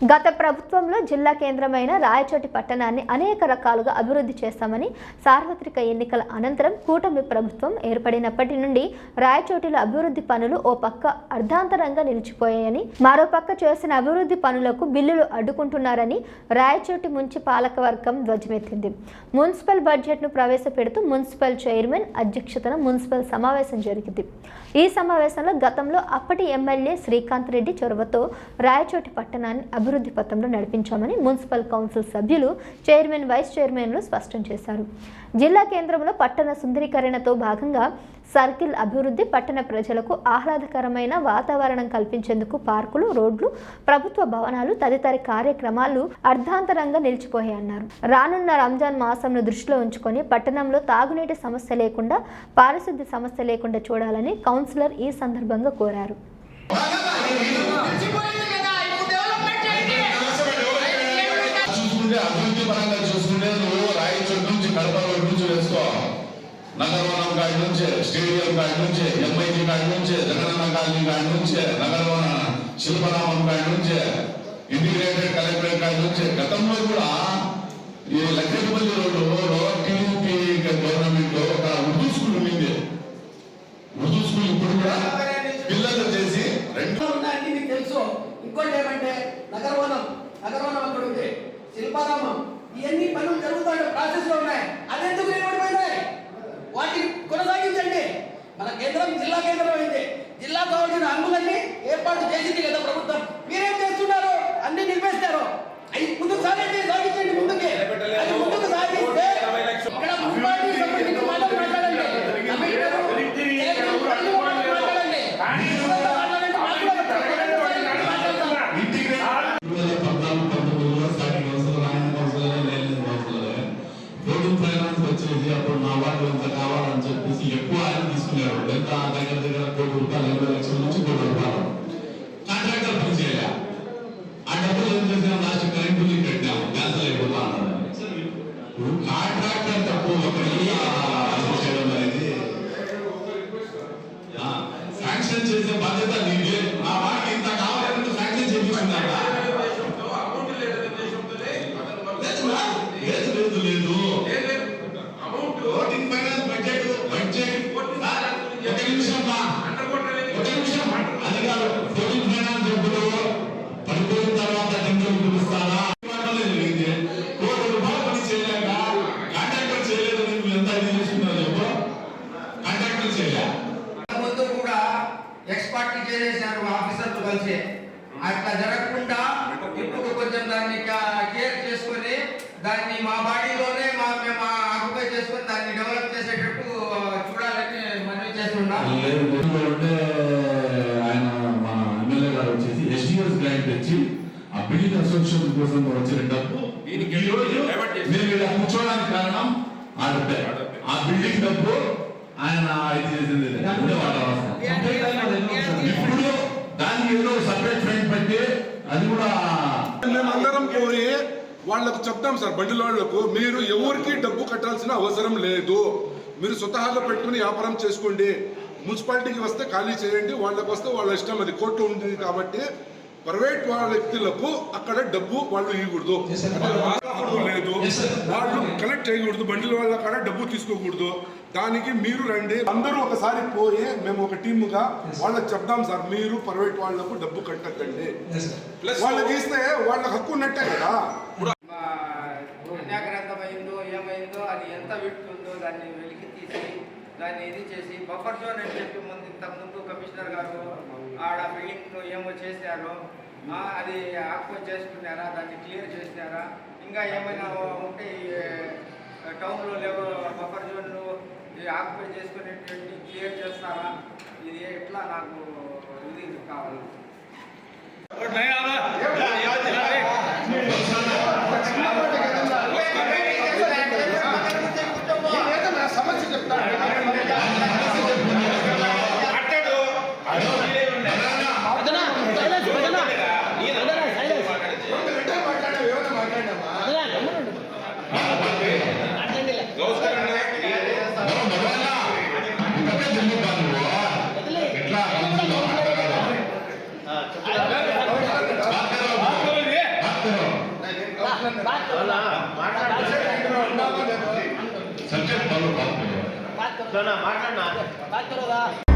గత ప్రభుత్వంలో జిల్లా కేంద్రమైన రాయచోటి పట్టణాన్ని అనేక రకాలుగా అభివృద్ధి చేస్తామని సార్వత్రిక ఎన్నికల అనంతరం కూటమి ప్రభుత్వం ఏర్పడినప్పటి నుండి రాయచోటిలో అభివృద్ధి పనులు ఓ పక్క అర్ధాంతరంగా నిలిచిపోయాయని మరో పక్క చేసిన అభివృద్ధి పనులకు బిల్లులు అడ్డుకుంటున్నారని రాయచోటి ముంచి పాలకవర్గం ధ్వజమెత్తింది. మున్సిపల్ బడ్జెట్ను ప్రవేశపెడుతూ మున్సిపల్ చైర్మన్ అధ్యక్షతన మున్సిపల్ సమావేశం జరిగింది. ఈ సమావేశంలో గతంలో అప్పటి ఎమ్మెల్యే శ్రీకాంత్ రెడ్డి చొరవతో రాయచోటి పట్టణాన్ని అభివృద్ధి పథంలో నడిపించామని మున్సిపల్ కౌన్సిల్ సభ్యులు చైర్మన్ వైస్ చైర్మన్లు స్పష్టం చేశారు. జిల్లా కేంద్రంలో పట్టణ సుందరీకరణతో భాగంగా సర్కిల్ అభివృద్ధి పట్టణ ప్రజలకు ఆహ్లాదకరమైన వాతావరణం కల్పించేందుకు పార్కులు రోడ్లు ప్రభుత్వ భవనాలు తదితర కార్యక్రమాలు అర్ధాంతరంగా నిలిచిపోయాయన్నారు రానున్న రంజాన్ మాసంను దృష్టిలో ఉంచుకొని పట్టణంలో తాగునీటి సమస్య లేకుండా పారిశుద్ధ్య సమస్య లేకుండా చూడాలని కౌన్సిలర్ ఈ సందర్భంగా కోరారు. చూసుకుంటే అభివృద్ధి పరంగా చూసుకుంటే నువ్వు రాయచోటి నుంచి కడప రోడ్ నుంచి వేసుకో. నగరవనం కాడి నుంచి స్టేడియం కాడి నుంచి ఎంఐటి కాడి నుంచి జగనన్న కాలనీ కాడి నుంచి నగరవన శిల్పరామం కాడి నుంచి ఇంటిగ్రేటెడ్ కలెక్టరేట్ కాడి నుంచి గతంలో కూడా ఈ లక్ష్మీపల్లి రోడ్డు టీడీపీ గవర్నమెంట్ ఒక ఉర్దూ స్కూల్ ఉండింది. ఉర్దూ స్కూల్ ఇప్పుడు కూడా పిల్లలు చేసి రెండు తెలుసు. ఇంకోటి ఏమంటే నగరవనం నగరవనం అక్కడ ఉంది. శిల్పారామం. ఇవన్నీ పనులు జరుగుతాయి వచ్చేది అప్పుడు మా వాళ్ళు ఎంత కావాలని చెప్పేసి ఎక్కువ ఆయన తీసుకునేవాడు. ఎంత దగ్గర దగ్గర కోటి రూపాయలు ఎనభై లక్షల నుంచి కోటి రూపాయలు. కాంట్రాక్టర్ పని చేయలే. ఆ డబ్బులు ఏం చేసినా లాస్ట్ కరెంట్ బిల్లు కట్టినాము. క్యాన్సల్ అయిపోతా అన్నారు ఇప్పుడు కాంట్రాక్టర్ తప్పు ఒకటి చేయడం అనేది శాంక్షన్ చేసే బాధ్యత నీదే. ఆ వాడికి ఇంత ఎక్స్పర్ట్ చేసేసారు ఆఫీసర్లు కలిసి. అట్లా జరగకుండా ఇప్పుడు కొంచెం దాన్ని కేర్ చేసుకొని దాన్ని మా బాడీలోనే మా మేము ఆక్యుపై చేసుకొని దాన్ని డెవలప్ చేసేటట్టు చూడాలని మనవి చేస్తున్నాం. ఆయన మా ఎమ్మెల్యే గారు వచ్చేసి ఎస్డిఎస్ గ్రాంట్ తెచ్చి ఆ బిల్డింగ్ కన్స్ట్రక్షన్ కోసం వచ్చిన డబ్బు కూర్చోవడానికి కారణం ఆ డబ్బే ఆ బిల్డింగ్ డబ్బు ఆయన ఇది చేసింది. అది కూడా మేమందరం పోయి వాళ్ళకు చెప్తాం సార్ బండిల వాళ్ళకు మీరు ఎవరికి డబ్బు కట్టాల్సిన అవసరం లేదు. మీరు స్వతహాగా పెట్టుకుని వ్యాపారం చేసుకోండి. మున్సిపాలిటీకి వస్తే ఖాళీ చేయండి వాళ్ళకి వస్తే వాళ్ళ ఇష్టం అది. కోర్టు ఉంది కాబట్టి ప్రైవేట్ వాళ్ళ వ్యక్తులకు అక్కడ డబ్బు వాళ్ళు ఇవ్వకూడదు. లేదు. వాళ్ళు కలెక్ట్ చేయకూడదు. బండిల వాళ్ళ కాడ డబ్బు తీసుకోకూడదు. దానికి మీరు రండి. అందరూ ఒకసారి పోయి మేము ఒక టీముగా వాళ్ళకి చెప్దాం సార్. మీరు ప్రైవేట్ వాళ్ళకు డబ్బు కట్టకండి. వాళ్ళకి ఇస్తే వాళ్ళ హక్కు ఉన్నట్టే కదా. ఏమైందో అది ఎంత విడుతుందో దాన్ని వెలికి తీసి దాన్ని ఇది చేసి బఫర్ జోన్ అని చెప్పి ముందు ఇంతకు ముందు కమిషనర్ గారు ఆడ బిల్డింగ్ ఏమో చేశారు అది ఆక్యుపై చేసుకున్నారా దాన్ని క్లియర్ చేసినారా ఇంకా ఏమైనా ఉంటే టౌన్లో లేవో బఫర్ జోన్లు ఆక్యుపై చేసుకునేటువంటి క్లియర్ చేస్తారా? ఇది ఎట్లా నాకు ఇది కావాలి. ಸಬ್ಜೆಕ್ಟ್ ಮಾತಾಡೋಣ